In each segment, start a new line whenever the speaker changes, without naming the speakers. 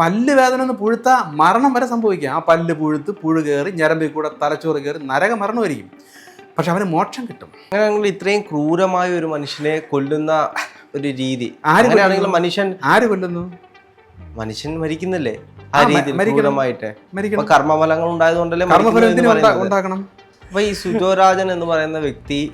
പല്ല് വേദന ഒന്ന് പുഴുത്താ മരണം വരെ സംഭവിക്കാം. ആ പല്ല് പുഴുത്ത് പുഴു കയറി ഞരമ്പിൽ കൂടെ തലച്ചോറ് കയറി നരക മരണമായിരിക്കും. പക്ഷെ അവന് മോക്ഷം കിട്ടും.
അങ്ങനെയാണെങ്കിൽ ഇത്രയും ക്രൂരമായ ഒരു മനുഷ്യനെ കൊല്ലുന്ന ഒരു രീതി.
ആരെങ്കിലും
മനുഷ്യൻ
ആര് കൊല്ലുന്നു?
മനുഷ്യൻ മരിക്കുന്നില്ലേ? ആ
രീതി
രീതിയിൽ ക്രൂരമായിട്ട്. കർമ്മഫലങ്ങൾ ഉണ്ടായതുകൊണ്ടല്ലേ.
ഉണ്ടാക്കണം
അപ്പൊ ഈ സുജോരാജൻ എന്ന് പറയുന്ന വ്യക്തി.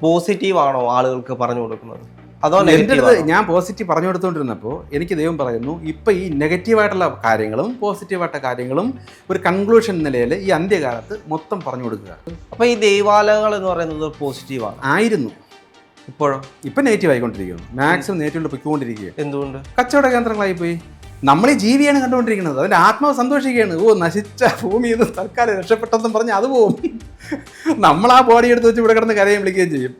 പോസിറ്റീവ് ആണോ ആളുകൾക്ക് പറഞ്ഞു കൊടുക്കുന്നത്? അതോ
എന്റെ
നെഗറ്റീവ്
അടുത്ത് ഞാൻ പോസിറ്റീവ് പറഞ്ഞു കൊടുത്തുകൊണ്ടിരുന്നപ്പോൾ എനിക്ക് ദൈവം പറയുന്നു ഇപ്പം ഈ നെഗറ്റീവായിട്ടുള്ള കാര്യങ്ങളും പോസിറ്റീവായിട്ടുള്ള കാര്യങ്ങളും ഒരു കൺക്ലൂഷൻ നിലയിൽ ഈ അന്ത്യകാലത്ത് മൊത്തം പറഞ്ഞു കൊടുക്കുക.
അപ്പൊ ഈ ദൈവാലയങ്ങൾ എന്ന് പറയുന്നത് പോസിറ്റീവാണ്
ആയിരുന്നു.
ഇപ്പോഴോ?
ഇപ്പം നെഗറ്റീവ് ആയിക്കൊണ്ടിരിക്കുന്നു. മാക്സിമം നെഗറ്റീവിൽ പൊയ്ക്കൊണ്ടിരിക്കുക
എന്തുകൊണ്ട്?
കച്ചവട കേന്ദ്രങ്ങളായി പോയി. നമ്മൾ ഈ ജീവിയാണ് കണ്ടുകൊണ്ടിരിക്കുന്നത്. അതിന്റെ ആത്മാവ് സന്തോഷിക്കുകയാണ്. ഓ നശിച്ച ഭൂമിയിൽ നിന്ന് തൽക്കാലം രക്ഷപ്പെട്ടെന്നും പറഞ്ഞ് അത് പോവും. നമ്മൾ ആ ബോഡി എടുത്ത് വെച്ച് ഇവിടെ കിടന്ന് കരയും വിളിക്കുകയും ചെയ്യും.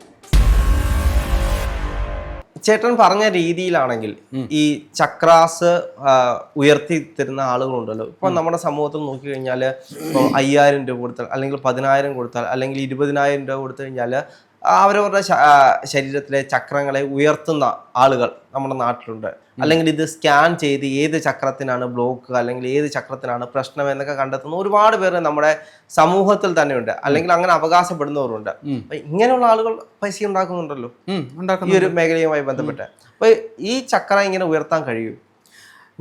ചേട്ടൻ പറഞ്ഞ രീതിയിലാണെങ്കിൽ ഈ ചക്രാസ് ഉയർത്തി തരുന്ന ആളുകളുണ്ടല്ലോ. ഇപ്പൊ നമ്മുടെ സമൂഹത്തിൽ നോക്കി കഴിഞ്ഞാൽ അയ്യായിരം രൂപ കൊടുത്താൽ അല്ലെങ്കിൽ പതിനായിരം കൊടുത്താൽ അല്ലെങ്കിൽ ഇരുപതിനായിരം രൂപ കൊടുത്തു കഴിഞ്ഞാൽ അവരവരുടെ ശരീരത്തിലെ ചക്രങ്ങളെ ഉയർത്തുന്ന ആളുകൾ നമ്മുടെ നാട്ടിലുണ്ട്. അല്ലെങ്കിൽ ഇത് സ്കാൻ ചെയ്ത് ഏത് ചക്രത്തിനാണ് ബ്ലോക്ക് അല്ലെങ്കിൽ ഏത് ചക്രത്തിനാണ് പ്രശ്നം എന്നൊക്കെ കണ്ടെത്തുന്ന ഒരുപാട് പേര് നമ്മുടെ സമൂഹത്തിൽ തന്നെയുണ്ട്. അല്ലെങ്കിൽ അങ്ങനെ അവകാശപ്പെടുന്നവരുണ്ട് അപ്പൊ ഇങ്ങനെയുള്ള ആളുകൾ പൈസ ഉണ്ടാക്കുന്നുണ്ടല്ലോ. ഈ ഒരു മേഖലയുമായി ബന്ധപ്പെട്ട്. അപ്പൊ ഈ ചക്രം ഇങ്ങനെ ഉയർത്താൻ കഴിയും?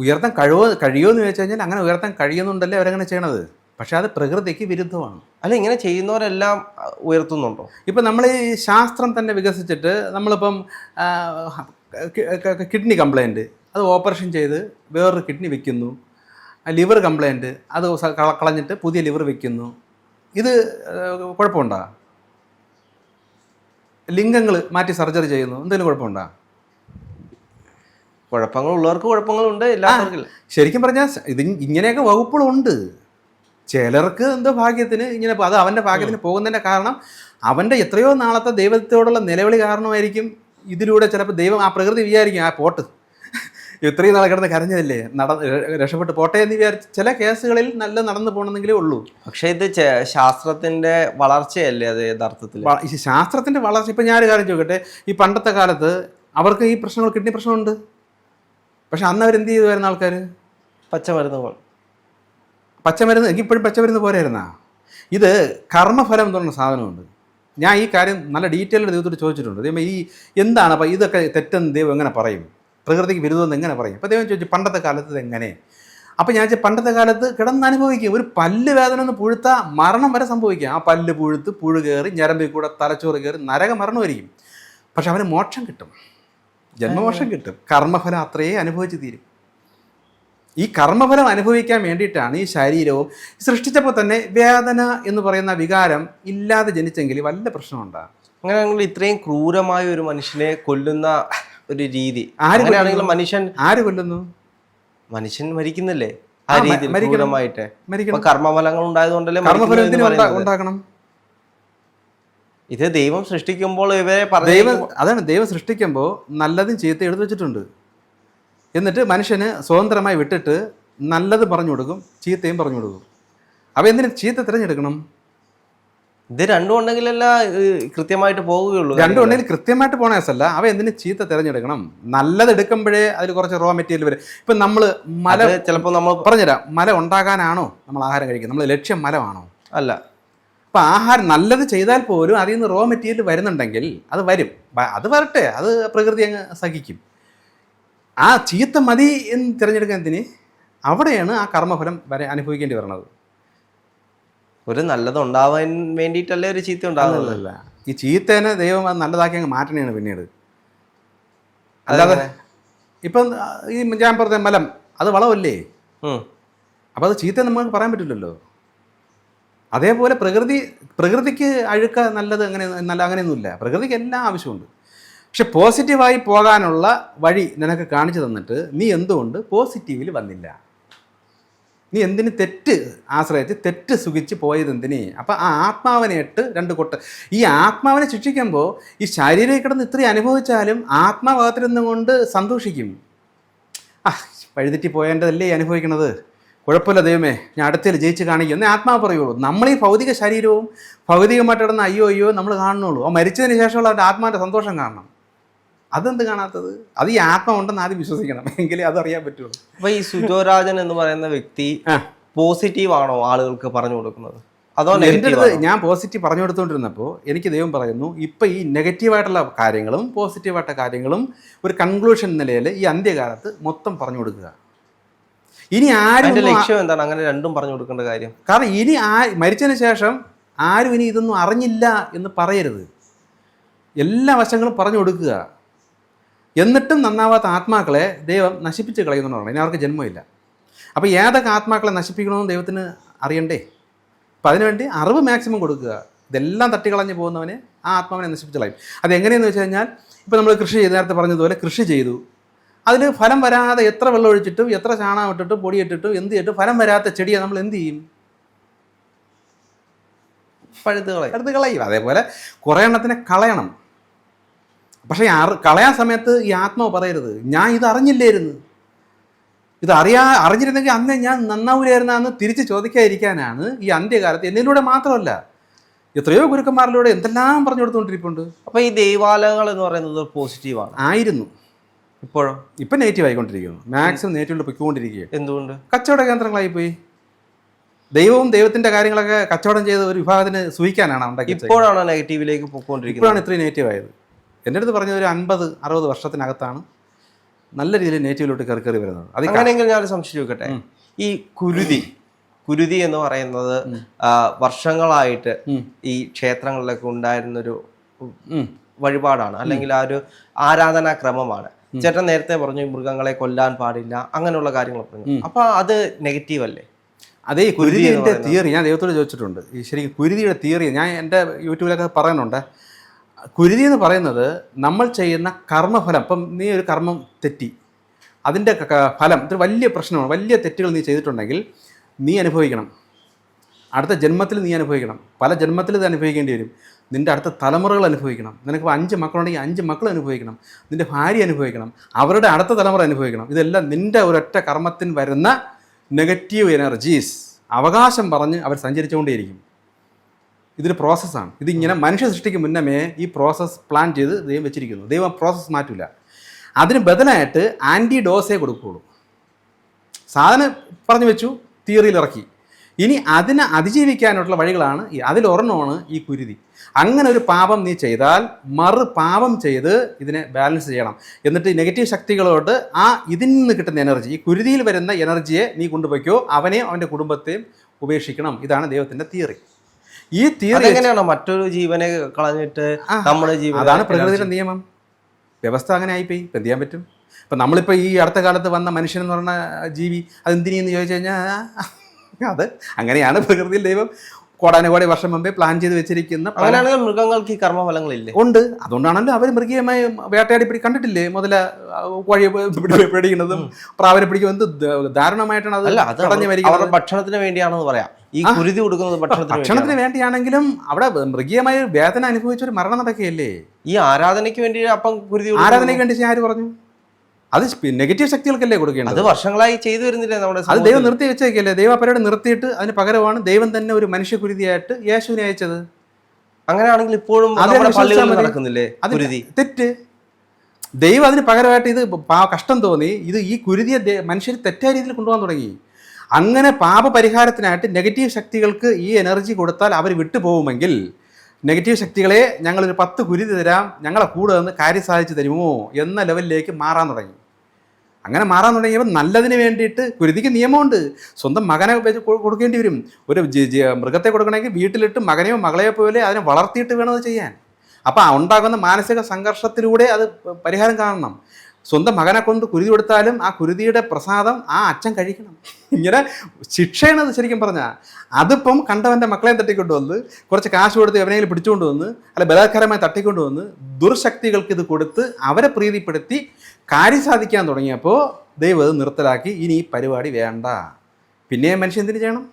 ഉയർത്താൻ കഴിവോ കഴിയുമോ എന്ന് ചോദിച്ചു കഴിഞ്ഞാൽ അങ്ങനെ ഉയർത്താൻ കഴിയുന്നുണ്ടല്ലേ അവരങ്ങനെ ചെയ്യണത്? പക്ഷെ അത് പ്രകൃതിക്ക് വിരുദ്ധമാണ്.
അല്ല ഇങ്ങനെ ചെയ്യുന്നവരെല്ലാം ഉയർത്തുന്നുണ്ടോ?
ഇപ്പം നമ്മൾ ഈ ശാസ്ത്രം തന്നെ വികസിച്ചിട്ട് നമ്മളിപ്പം കിഡ്നി കംപ്ലൈന്റ് അത് ഓപ്പറേഷൻ ചെയ്ത് വേറൊരു കിഡ്നി വെക്കുന്നു. ലിവർ കംപ്ലൈന്റ് അത് കള- കളഞ്ഞിട്ട് പുതിയ ലിവർ വെക്കുന്നു. ഇത് കുഴപ്പമുണ്ടോ? ലിംഗങ്ങൾ മാറ്റി സർജറി ചെയ്യുന്നു. എന്തെങ്കിലും കുഴപ്പമുണ്ടോ?
കുഴപ്പങ്ങൾ ഉള്ളവർക്ക് കുഴപ്പങ്ങളുണ്ട് എല്ലാവർക്കും
ശരിക്കും പറഞ്ഞാൽ ഇത് ഇങ്ങനെയൊക്കെ വകുപ്പുകളുണ്ട്. ചിലർക്ക് എന്തോ ഭാഗ്യത്തിന് ഇങ്ങനെ അത് അവന്റെ ഭാഗ്യത്തിന് പോകുന്നതിന്റെ കാരണം അവന്റെ എത്രയോ നാളത്തെ ദൈവത്തോടുള്ള നിലവിളി കാരണമായിരിക്കും ഇതിലൂടെ ചിലപ്പോൾ ദൈവം ആ പ്രകൃതി വിചാരിക്കും ആ പോട്ട്. ഇത്രയും നാളെ കിടന്ന് കരഞ്ഞതല്ലേ? നട രക്ഷപ്പെട്ട് പോട്ടെ എന്ന് വിചാരിച്ച് ചില കേസുകളിൽ നല്ല നടന്നു പോകണമെങ്കിലേ ഉള്ളൂ.
പക്ഷേ ഇത് ശാസ്ത്രത്തിന്റെ ശാസ്ത്രത്തിന്റെ വളർച്ചയല്ലേ അത് യഥാർത്ഥത്തിൽ?
ശാസ്ത്രത്തിന്റെ വളർച്ച ഇപ്പം ഞാനൊരു കാര്യം ചോദിക്കട്ടെ. ഈ പണ്ടത്തെ കാലത്ത് അവർക്ക് ഈ പ്രശ്നങ്ങൾ കിഡ്നി പ്രശ്നമുണ്ട്. പക്ഷെ അന്ന് അവരെന്ത് ചെയ്തു വരുന്ന ആൾക്കാർ
പച്ചമരുന്നുകൾ.
പച്ചമരുന്ന് എനിക്ക് ഇപ്പോഴും പച്ചമരുന്ന് പോരായിരുന്നാ? ഇത് കർമ്മഫലം എന്ന് പറയുന്ന സാധനമുണ്ട്. ഞാൻ ഈ കാര്യം നല്ല ഡീറ്റെയിൽഡ് ദൈവത്തോട് ചോദിച്ചിട്ടുണ്ട്. ദൈവം ഈ എന്താണ് അപ്പോൾ ഇതൊക്കെ തെറ്റെന്ന് ദൈവം എങ്ങനെ പറയും? പ്രകൃതിക്ക് വിരുദ്ധമെന്ന് എങ്ങനെ പറയും? അപ്പോൾ ദൈവം ചോദിച്ചു പണ്ടത്തെ കാലത്ത് എങ്ങനെ? അപ്പോൾ ഞാൻ വെച്ചാൽ പണ്ടത്തെ കാലത്ത് കിടന്ന് അനുഭവിക്കും. ഒരു പല്ല് വേദന ഒന്ന് പുഴുത്താൽ മരണം വരെ സംഭവിക്കുക ആ പല്ല് പുഴുത്ത് പുഴു കയറി ഞരമ്പിൽ കൂടെ തലച്ചോറ് കയറി നരക വരിക്കും പക്ഷെ അവന് മോക്ഷം കിട്ടും. ജന്മമോക്ഷം കിട്ടും. കർമ്മഫലം അത്രയേ അനുഭവിച്ച് തീരും. ഈ കർമ്മഫലം അനുഭവിക്കാൻ വേണ്ടിയിട്ടാണ് ഈ ശരീരവും സൃഷ്ടിച്ചപ്പോൾ തന്നെ വേദന എന്ന് പറയുന്ന വികാരം ഇല്ലാതെ ജനിച്ചെങ്കിൽ വല്ല പ്രശ്നമുണ്ടാകും
അങ്ങനെ ഞങ്ങൾ ഇത്രയും ക്രൂരമായ ഒരു മനുഷ്യനെ കൊല്ലുന്ന ഒരു രീതി.
ആര്
അങ്ങനെയാണെങ്കിൽ മനുഷ്യൻ
ആര് കൊല്ലുന്നു?
മനുഷ്യൻ മരിക്കുന്നല്ലേ? ആ രീതിയിൽ ക്രൂരമായിട്ട്. കർമ്മഫലങ്ങൾ ഉണ്ടായതുകൊണ്ടല്ലേ
കർമ്മഫലം. ഉണ്ടാക്കണം
ഇത് ദൈവം സൃഷ്ടിക്കുമ്പോൾ ഇവരെ
ദൈവം അതാണ് ദൈവം സൃഷ്ടിക്കുമ്പോൾ നല്ലതും ചീത്ത എടുത്തു വെച്ചിട്ടുണ്ട്. എന്നിട്ട് മനുഷ്യന് സ്വതന്ത്രമായി വിട്ടിട്ട് നല്ലത് പറഞ്ഞു കൊടുക്കും ചീത്തയും പറഞ്ഞു കൊടുക്കും. അപ്പോൾ എന്തിനു ചീത്ത തിരഞ്ഞെടുക്കണം?
ഇത് രണ്ടും ഉണ്ടെങ്കിലല്ല കൃത്യമായിട്ട് പോവുകയുള്ളൂ.
രണ്ടും ഉണ്ടെങ്കിൽ കൃത്യമായിട്ട് പോണ കേസല്ല. അവ എന്തിനു ചീത്ത തിരഞ്ഞെടുക്കണം? നല്ലത് എടുക്കുമ്പോഴേ അതിൽ കുറച്ച് റോ മെറ്റീരിയൽ വരും. ഇപ്പം നമ്മൾ മല
ചിലപ്പോൾ ചിലപ്പോ നമ്മൾ
പറഞ്ഞുതരാം. മല ഉണ്ടാകാനാണോ നമ്മൾ ആഹാരം കഴിക്കുന്നത്? നമ്മൾ ലക്ഷ്യം മലമാണോ?
അല്ല.
അപ്പം ആഹാരം നല്ലത് ചെയ്താൽ പോലും അതിൽ നിന്ന് റോ മെറ്റീരിയൽ വരുന്നുണ്ടെങ്കിൽ അത് വരും. അത് വരട്ടെ. അത് പ്രകൃതി അങ്ങ് സഹിക്കും. ആ ചീത്ത മതി എന്ന് തിരഞ്ഞെടുക്കുന്നതിന് അവിടെയാണ് ആ കർമ്മഫലം വരെ അനുഭവിക്കേണ്ടി വരുന്നത്
ഒരു നല്ലതുണ്ടാവാൻ വേണ്ടിയിട്ടല്ലേ ഒരു ചീത്ത ഉണ്ടാകുന്നത്
അല്ലല്ല ഈ ചീത്തേനെ ദൈവം അത് നല്ലതാക്കി അങ്ങ് മാറ്റണേണ് പിന്നീട്. അല്ലാതെ? ഇപ്പം ഈ ഞാൻ പറഞ്ഞ മലം അത് വളമല്ലേ?
അപ്പം
അപ്പോൾ അത് ചീത്ത നമുക്ക് പറയാൻ പറ്റില്ലല്ലോ. അതേപോലെ പ്രകൃതി പ്രകൃതിക്ക് അഴുക്ക നല്ലത് അങ്ങനെ നല്ല അങ്ങനെയൊന്നുമില്ല. പ്രകൃതിക്ക് എല്ലാം ആവശ്യമുണ്ട്. പക്ഷെ പോസിറ്റീവായി പോകാനുള്ള വഴി നിനക്ക് കാണിച്ചു തന്നിട്ട് നീ എന്തുകൊണ്ട് പോസിറ്റീവിൽ വന്നില്ല? നീ എന്തിന് തെറ്റ് ആശ്രയിച്ച് തെറ്റ് സുഖിച്ച് പോയത് എന്തിന്? അപ്പം ആ ആത്മാവിനെ ഇട്ട് രണ്ട് കൊട്ട്. ഈ ആത്മാവിനെ ശിക്ഷിക്കുമ്പോൾ ഈ ശരീരം കിടന്ന് ഇത്രയും അനുഭവിച്ചാലും ആത്മാഭാഗത്തിരുന്നും കൊണ്ട് സന്തോഷിക്കും. ആ വഴിതെറ്റി പോയേണ്ടതല്ലേ അനുഭവിക്കുന്നത് കുഴപ്പമില്ല ദൈവമേ ഞാൻ അടുത്തിൽ ജയിച്ച് കാണിക്കും. എന്നേ ആത്മാവ് പറയുള്ളൂ. നമ്മൾ ഈ ഭൗതിക ശരീരവും ഭൗതികമായിട്ട് കിടന്ന അയ്യോ അയ്യോ നമ്മൾ കാണുന്നുള്ളൂ. ആ മരിച്ചതിന് ശേഷമുള്ള അവന്റെ ആത്മാവിന്റെ സന്തോഷം കാണണം. അതെന്ത് കാണാത്തത്? അത് ഈ ആത്മ ഉണ്ടെന്ന് ആദ്യം വിശ്വസിക്കണം. എങ്കിലേ അതറിയാൻ പറ്റുള്ളൂ.
അപ്പൊ ഈ സുജോരാജൻ എന്ന് പറയുന്ന വ്യക്തി. പോസിറ്റീവ് ആണോ ആളുകൾക്ക് പറഞ്ഞു കൊടുക്കുന്നത്? അതോ എന്റെ
അടുത്ത് ഞാൻ പോസിറ്റീവ് പറഞ്ഞു കൊടുത്തുകൊണ്ടിരുന്നപ്പോൾ എനിക്ക് ദൈവം പറയുന്നു ഇപ്പം ഈ നെഗറ്റീവായിട്ടുള്ള കാര്യങ്ങളും പോസിറ്റീവായിട്ട കാര്യങ്ങളും ഒരു കൺക്ലൂഷൻ നിലയിൽ ഈ അന്ത്യകാലത്ത് മൊത്തം പറഞ്ഞു കൊടുക്കുക. ഇനി ആരും
ലക്ഷ്യം എന്താണ്? അങ്ങനെ രണ്ടും പറഞ്ഞു കൊടുക്കേണ്ട കാര്യം.
കാരണം ഇനി ആ മരിച്ചതിന് ശേഷം ആരും ഇനി ഇതൊന്നും അറിഞ്ഞില്ല എന്ന് പറയരുത്. എല്ലാ വശങ്ങളും പറഞ്ഞു കൊടുക്കുക. എന്നിട്ടും നന്നാവാത്ത ആത്മാക്കളെ ദൈവം നശിപ്പിച്ച് കളയുന്നുണ്ടോ ഇനി അവർക്ക് ജന്മമില്ല. അപ്പോൾ ഏതൊക്കെ ആത്മാക്കളെ നശിപ്പിക്കണമെന്ന് ദൈവത്തിന് അറിയണ്ടേ? അപ്പം അതിനുവേണ്ടി അറിവ് മാക്സിമം കൊടുക്കുക. ഇതെല്ലാം തട്ടിക്കളഞ്ഞ് പോകുന്നവനെ ആ ആത്മാവിനെ നശിപ്പിച്ച് കളയും. അതെങ്ങനെയെന്ന് വെച്ച് കഴിഞ്ഞാൽ ഇപ്പോൾ നമ്മൾ കൃഷി ചെയ്ത് നേരത്തെ പറഞ്ഞതുപോലെ കൃഷി ചെയ്തു. അതിന് ഫലം വരാതെ എത്ര വെള്ളം ഒഴിച്ചിട്ടും എത്ര ചാണകം ഇട്ടിട്ടും പൊടിയിട്ടിട്ടും എന്ത് ചെയ്തിട്ടും ഫലം വരാത്ത ചെടിയെ നമ്മൾ എന്ത് ചെയ്യും?
പഴുത്തുകളെ
എടുത്ത് കളയും. അതേപോലെ കുറേ എണ്ണത്തിനെ കളയണം. പക്ഷേ കളയാൻ സമയത്ത് ഈ ആത്മാവ് പറയരുത്. ഞാൻ ഇത് അറിഞ്ഞില്ലായിരുന്നു. ഇത് അറിയാ അറിഞ്ഞിരുന്നെങ്കിൽ അന്നേ ഞാൻ നന്നാവൂലായിരുന്നാന്ന് തിരിച്ച് ചോദിക്കാതിരിക്കാനാണ് ഈ അന്ത്യകാലത്ത് എന്നിലൂടെ മാത്രമല്ല എത്രയോ ഗുരുക്കന്മാരിലൂടെ എന്തെല്ലാം പറഞ്ഞു കൊടുത്തുകൊണ്ടിരിപ്പുണ്ട്
അപ്പോൾ ഈ ദൈവാലയങ്ങൾ എന്ന് പറയുന്നത് പോസിറ്റീവ് ആണ്
ആയിരുന്നു.
ഇപ്പോഴോ?
ഇപ്പം നെഗറ്റീവ് ആയിക്കൊണ്ടിരിക്കുന്നു. മാക്സിമം നെഗറ്റീവിൽ പൊയ്ക്കൊണ്ടിരിക്കുകയാണ്.
എന്തുകൊണ്ട്?
കച്ചവട കേന്ദ്രങ്ങളായി പോയി ദൈവവും ദൈവത്തിന്റെ കാര്യങ്ങളൊക്കെ കച്ചവടം ചെയ്ത ഒരു വിഭാഗത്തിന് സൂഹിക്കാനാണ്
ഇപ്പോഴാണ് നെഗറ്റീവിലേക്ക് പോയിക്കൊണ്ടിരിക്കുന്നത്?
ഇപ്പോഴാണ് ഇത്രയും നെഗറ്റീവ് ആയത് എന്റെ അടുത്ത് പറഞ്ഞത് ഒരു അൻപത് അറുപത് വർഷത്തിനകത്താണ് നല്ല രീതിയിൽ നേറ്റീവിലോട്ട് കയറി കയറി വരുന്നത്. അത്
അങ്ങനെയെങ്കിൽ ഞാൻ സംശയം ചോദിക്കട്ടെ ഈ കുരുതി കുരുതി എന്ന് പറയുന്നത് വർഷങ്ങളായിട്ട് ഈ ക്ഷേത്രങ്ങളിലൊക്കെ ഉണ്ടായിരുന്നൊരു
ഒരു
വഴിപാടാണ്. അല്ലെങ്കിൽ ആ ഒരു ആരാധനാ ക്രമമാണ് ചേട്ടൻ നേരത്തെ പറഞ്ഞു മൃഗങ്ങളെ കൊല്ലാൻ പാടില്ല അങ്ങനെയുള്ള കാര്യങ്ങൾ പറഞ്ഞു. അപ്പൊ അത് നെഗറ്റീവ് അല്ലേ
അതേ കുരുതിയുടെ തിയറി ഞാൻ ദൈവത്തോട് ചോദിച്ചിട്ടുണ്ട്. ശരി ശരിക്കും കുരുതിയുടെ തിയറി ഞാൻ എന്റെ യൂട്യൂബിലൊക്കെ പറയുന്നുണ്ട് കുരുതി എന്ന് പറയുന്നത് നമ്മൾ ചെയ്യുന്ന കർമ്മഫലം. ഇപ്പം നീ ഒരു കർമ്മം തെറ്റി. അതിന്റെ ഫലം ഇത് വലിയ പ്രശ്നമാണ് വലിയ തെറ്റുകൾ നീ ചെയ്തിട്ടുണ്ടെങ്കിൽ നീ അനുഭവിക്കണം. അടുത്ത ജന്മത്തിൽ നീ അനുഭവിക്കണം. പല ജന്മത്തിൽ ഇത് അനുഭവിക്കേണ്ടി വരും. നിന്റെ അടുത്ത തലമുറകൾ അനുഭവിക്കണം. നിനക്ക് അഞ്ച് മക്കളുണ്ടെങ്കിൽ അഞ്ച് മക്കൾ അനുഭവിക്കണം. നിന്റെ ഭാര്യ അനുഭവിക്കണം. അവരുടെ അടുത്ത തലമുറ അനുഭവിക്കണം. ഇതെല്ലാം നിന്റെ ഒരൊറ്റ കർമ്മത്തിന് വരുന്ന നെഗറ്റീവ് എനർജീസ് അവകാശം പറഞ്ഞ് അവർ സഞ്ചരിച്ചുകൊണ്ടേയിരിക്കും. ഇതൊരു പ്രോസസ്സാണ് ഇതിങ്ങനെ മനുഷ്യ സൃഷ്ടിക്ക് മുന്നമേ ഈ പ്രോസസ്സ് പ്ലാൻ ചെയ്ത് ദൈവം വെച്ചിരിക്കുന്നു. ദൈവം പ്രോസസ്സ് മാറ്റില്ല അതിന് ബദലായിട്ട് ആന്റി ഡോസേ കൊടുക്കുകയുള്ളൂ. സാധനം പറഞ്ഞു വെച്ചു തിയറിയിൽ ഇറക്കി. ഇനി അതിനെ അതിജീവിക്കാനുള്ള വഴികളാണ് അതിലൊരെണ്ണമാണ് ഈ കുരുതി. അങ്ങനെ ഒരു പാപം നീ ചെയ്താൽ മറു പാപം ചെയ്ത് ഇതിനെ ബാലൻസ് ചെയ്യണം. എന്നിട്ട് ഈ നെഗറ്റീവ് ശക്തികളോട് ആ ഇതിൽ നിന്ന് കിട്ടുന്ന എനർജി ഈ കുരുതിയിൽ വരുന്ന എനർജിയെ നീ കൊണ്ടുപോയിക്കോ. അവനെയും അവന്റെ കുടുംബത്തെയും ഉപേക്ഷിക്കണം. ഇതാണ് ദൈവത്തിന്റെ തിയറി ഈ തിയറി
എങ്ങനെയാണോ മറ്റൊരു ജീവനെ കളഞ്ഞിട്ട് നമ്മുടെ ജീവൻ
അതാണ് പ്രകൃതിയുടെ നിയമം. വ്യവസ്ഥ അങ്ങനെ ആയിപ്പോയി ഇപ്പം എന്ത് ചെയ്യാൻ പറ്റും? ഇപ്പം നമ്മളിപ്പോൾ ഈ അടുത്ത കാലത്ത് വന്ന മനുഷ്യൻ എന്ന് പറഞ്ഞ ജീവി അതെന്തിനെന്ന് ചോദിച്ചു കഴിഞ്ഞാൽ അത് അങ്ങനെയാണ് പ്രകൃതിയിൽ ദൈവം കോടാനുകോടി വർഷം മുമ്പേ പ്ലാൻ ചെയ്ത് വെച്ചിരിക്കുന്ന
അങ്ങനെയാണെങ്കിൽ മൃഗങ്ങൾക്ക് ഈ കർമ്മഫലങ്ങളില്ലേ?
ഉണ്ട്. അതുകൊണ്ടാണല്ലോ അവർ മൃഗീയമായി വേട്ടയാടി പിടി കണ്ടിട്ടില്ലേ? മുതല കോഴിയെ പിടിക്കുന്നതും പ്രാവിനെ പിടിക്കുന്നതും ദാരുണമായിട്ടാണ് അത്
ഭക്ഷണത്തിന് വേണ്ടിയാണെന്ന് പറയാം. ഈ കുരുതി കൊടുക്കുന്നത് ഭക്ഷണത്തിന്
ഭക്ഷണത്തിന് വേണ്ടിയാണെങ്കിലും അവിടെ മൃഗീയമായ വേദന അനുഭവിച്ച ഒരു മരണം നടക്കുകയല്ലേ?
ഈ ആരാധനയ്ക്ക് വേണ്ടി അപ്പം കുരുതി
ആരാധനയ്ക്ക് വേണ്ടി ആര് പറഞ്ഞു? അത് നെഗറ്റീവ് ശക്തികൾക്കല്ലേ കൊടുക്കേണ്ടത്?
അത് വർഷങ്ങളായി ചെയ്തു വരുന്നില്ലേ നമ്മുടെ
അത് ദൈവം നിർത്തി വെച്ചേക്കല്ലേ? ദൈവ പരിപാടി നിർത്തിയിട്ട് അതിന് പകരമാണ് ദൈവം തന്നെ ഒരു മനുഷ്യ കുരുതിയായിട്ട് യേശുവിനെ അയച്ചത്.
അങ്ങനെയാണെങ്കിൽ ഇപ്പോഴും. നടക്കുന്നില്ലേ കുരുതി?
തെറ്റ്. ദൈവം അതിന് പകരമായിട്ട് ഇത് കഷ്ടം തോന്നി. ഇത് ഈ കുരുതിയെ മനുഷ്യർ തെറ്റായ രീതിയിൽ കൊണ്ടുപോകാൻ തുടങ്ങി. അങ്ങനെ പാപപരിഹാരത്തിനായിട്ട് നെഗറ്റീവ് ശക്തികൾക്ക് ഈ എനർജി കൊടുത്താൽ അവർ വിട്ടുപോകുമെങ്കിൽ നെഗറ്റീവ് ശക്തികളെ ഞങ്ങളൊരു പത്ത് കുരുതി തരാം ഞങ്ങളെ കൂടെ നിന്ന് കാര്യം സാധിച്ചു തരുമോ എന്ന ലെവലിലേക്ക് മാറാൻ തുടങ്ങി. അങ്ങനെ മാറാൻ തുടങ്ങിയപ്പോൾ നല്ലതിന് വേണ്ടിയിട്ട് കുരുതിക്ക് നിയമമുണ്ട്. സ്വന്തം മകനെ വെച്ച് കൊടുക്കേണ്ടി വരും. ഒരു മൃഗത്തെ കൊടുക്കണമെങ്കിൽ വീട്ടിലിട്ട് മകനെയോ മകളെയോ പോലെ അതിനെ വളർത്തിയിട്ട് വേണം അത് ചെയ്യാൻ. അപ്പോൾ ഉണ്ടാകുന്ന മാനസിക സംഘർഷത്തിലൂടെ അത് പരിഹാരം കാണണം. സ്വന്തം മകനെ കൊണ്ട് കുരുതി കൊടുത്താലും ആ കുരുതിയുടെ പ്രസാദം ആ അച്ഛൻ കഴിക്കണം. ഇങ്ങനെ ശിക്ഷയാണ് അത് ശരിക്കും പറഞ്ഞാൽ അതിപ്പം കണ്ടവന്റെ മക്കളെ തട്ടിക്കൊണ്ടുവന്ന് കുറച്ച് കാശ് കൊടുത്ത് എവനെങ്കിലും പിടിച്ചുകൊണ്ട് വന്ന് അല്ല ബലാത്കാരമായി തട്ടിക്കൊണ്ട് വന്ന് ദുർശക്തികൾക്ക് ഇത് കൊടുത്ത് അവരെ പ്രീതിപ്പെടുത്തി കാര്യം സാധിക്കാൻ തുടങ്ങിയപ്പോൾ ദൈവം അത് നിർത്തലാക്കി. ഇനി ഈ പരിപാടി വേണ്ട. പിന്നെ മനുഷ്യൻ എന്തിനു ചെയ്യണം?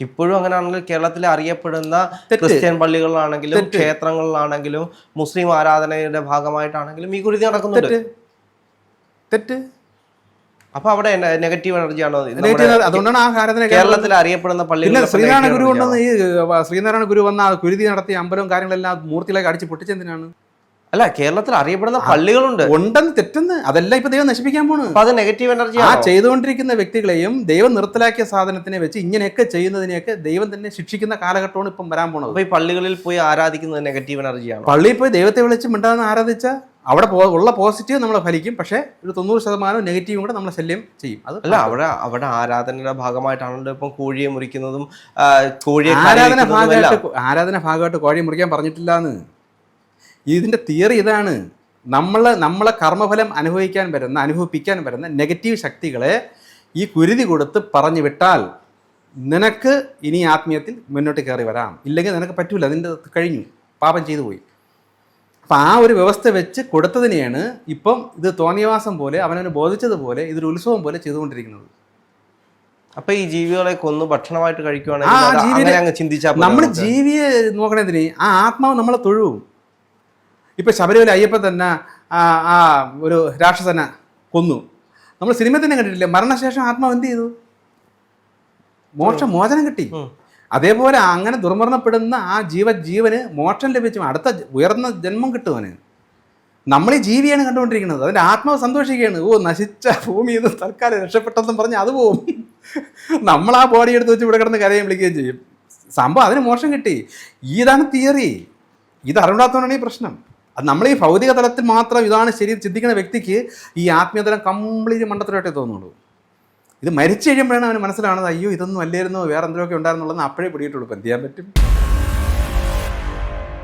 ഇപ്പോഴും അങ്ങനെയാണെങ്കിൽ കേരളത്തിൽ അറിയപ്പെടുന്ന ക്രിസ്ത്യൻ പള്ളികളിലാണെങ്കിലും ക്ഷേത്രങ്ങളിലാണെങ്കിലും മുസ്ലിം ആരാധനയുടെ ഭാഗമായിട്ടാണെങ്കിലും ഈ കുരുതി നടക്കുന്നുണ്ട്.
തെറ്റ്?
അപ്പൊ അവിടെ നെഗറ്റീവ് എനർജി
ആണോ അതുകൊണ്ടാണ് ആ
കേരളത്തിൽ അറിയപ്പെടുന്ന
പിന്നെ
പള്ളികളിൽ
ശ്രീനാരായണ ഗുരു ഉണ്ടെന്ന് ഈ ശ്രീനാരായണ ഗുരു വന്ന കുരുതി നടത്തിയ അമ്പലവും കാര്യങ്ങളെല്ലാം മൂർത്തിയിലേക്ക് അടിച്ച് പൊട്ടിച്ചെന്തിനാണ്
അല്ല കേരളത്തിൽ അറിയപ്പെടുന്ന പള്ളികളുണ്ട്.
ഉണ്ടെന്ന് തെറ്റെന്ന് അതെല്ലാം ഇപ്പൊ ദൈവം നശിപ്പിക്കാൻ പോണ്.
അത് നെഗറ്റീവ് എനർജി
ആ ചെയ്തുകൊണ്ടിരിക്കുന്ന വ്യക്തികളെയും ദൈവം നിർത്തലാക്കിയ സാധനത്തിനെ വെച്ച് ഇങ്ങനെയൊക്കെ ചെയ്യുന്നതിനെയൊക്കെ ദൈവം തന്നെ ശിക്ഷിക്കുന്ന കാലഘട്ടമാണ് ഇപ്പം വരാൻ പോണത്.
അപ്പൊ ഈ പള്ളികളിൽ പോയി ആരാധിക്കുന്നത് നെഗറ്റീവ് എനർജിയാണ്
പള്ളിയിൽ പോയി ദൈവത്തെ വിളിച്ച് മിണ്ടാന്ന് ആരാധിച്ച? അവിടെ പോ- ഉള്ള പോസിറ്റീവ് നമ്മളെ ഫലിക്കും പക്ഷേ ഒരു തൊണ്ണൂറ് ശതമാനം നെഗറ്റീവും കൂടെ നമ്മളെ ശല്യം ചെയ്യും. അത്
അല്ല അവിടെ അവിടെ ആരാധനയുടെ ഭാഗമായിട്ടാണല്ലോ ഇപ്പം കോഴിയെ മുറിക്കുന്നതും കോഴിയെ
ആരാധന ഭാഗമായിട്ട് ആരാധന ഭാഗമായിട്ട് കോഴിയെ മുറിക്കാൻ പറഞ്ഞിട്ടില്ല എന്ന് ഇതിന്റെ തിയറി ഇതാണ്. നമ്മൾ നമ്മളെ കർമ്മഫലം അനുഭവിക്കാൻ വരുന്ന അനുഭവിപ്പിക്കാൻ വരുന്ന നെഗറ്റീവ് ശക്തികളെ ഈ കുരുതി കൊടുത്ത് പറഞ്ഞു വിട്ടാൽ നിനക്ക് ഇനി ആത്മീയത്തിൽ മുന്നോട്ട് കയറി വരാം. ഇല്ലെങ്കിൽ നിനക്ക് പറ്റൂല അതിന്റെ കഴിഞ്ഞു. പാപം ചെയ്തു പോയി. അപ്പം ആ ഒരു വ്യവസ്ഥ വെച്ച് കൊടുത്തതിനെയാണ് ഇപ്പം ഇത് തോന്നിയവാസം പോലെ അവനവന് ബോധിച്ചതുപോലെ ഇതൊരു ഉത്സവം പോലെ ചെയ്തുകൊണ്ടിരിക്കുന്നത്.
അപ്പൊ ഈ ജീവികളെ കൊന്ന് ഭക്ഷണമായിട്ട് കഴിക്കുവാണെങ്കിൽ
നമ്മൾ ജീവിയെ നോക്കണതിന് ആ ആത്മാവ് നമ്മളെ തൊഴുവും. ഇപ്പൊ ശബരിമല അയ്യപ്പൻ തന്നെ ആ ഒരു രാക്ഷസനെ കൊന്നു. നമ്മൾ സിനിമ തന്നെ കണ്ടിട്ടില്ലേ മരണശേഷം ആത്മാവ് എന്ത് ചെയ്തു? മോക്ഷം മോചനം കിട്ടി. അതേപോലെ അങ്ങനെ ദുർമരണപ്പെടുന്ന ആ ജീവ ജീവന് മോക്ഷം ലഭിച്ചു അടുത്ത ഉയർന്ന ജന്മം കിട്ടുവന്. നമ്മൾ ഈ ജീവിയാണ് കണ്ടുകൊണ്ടിരിക്കുന്നത്. അതിന്റെ ആത്മാവ് സന്തോഷിക്കുകയാണ്. ഓ നശിച്ച ഭൂമിയിൽ നിന്ന് തൽക്കാലം രക്ഷപ്പെട്ടെന്നും പറഞ്ഞ് അത് പോവും. നമ്മൾ ആ ബോഡി എടുത്ത് വെച്ച് ഇവിടെ കിടന്ന് കരയും വിളിക്കുകയും ചെയ്യും. സംഭവം അതിന് മോശം കിട്ടി. ഇതാണ് തിയറി ഇത് അറിവിടാത്തതുകൊണ്ടാണ് ഈ പ്രശ്നം. അത് നമ്മൾ ഈ ഭൗതിക തലത്തിൽ മാത്രം ഇതാണ് ശരി ചിന്തിക്കുന്ന വ്യക്തിക്ക് ഈ ആത്മീയതലം കംപ്ലീറ്റ് മണ്ടത്തിലോട്ടേ തോന്നുള്ളൂ. ഇത് മരിച്ചു കഴിയുമ്പോഴാണ് അവന് മനസ്സിലാവുന്നത് അയ്യോ ഇതൊന്നും അല്ലായിരുന്നു വേറെ എന്തെങ്കിലുമൊക്കെ ഉണ്ടായിരുന്നുള്ളതെന്ന് അപ്പോഴേ പിടിയിട്ടുള്ളൂ ഇപ്പം എന്ത് ചെയ്യാൻ പറ്റും?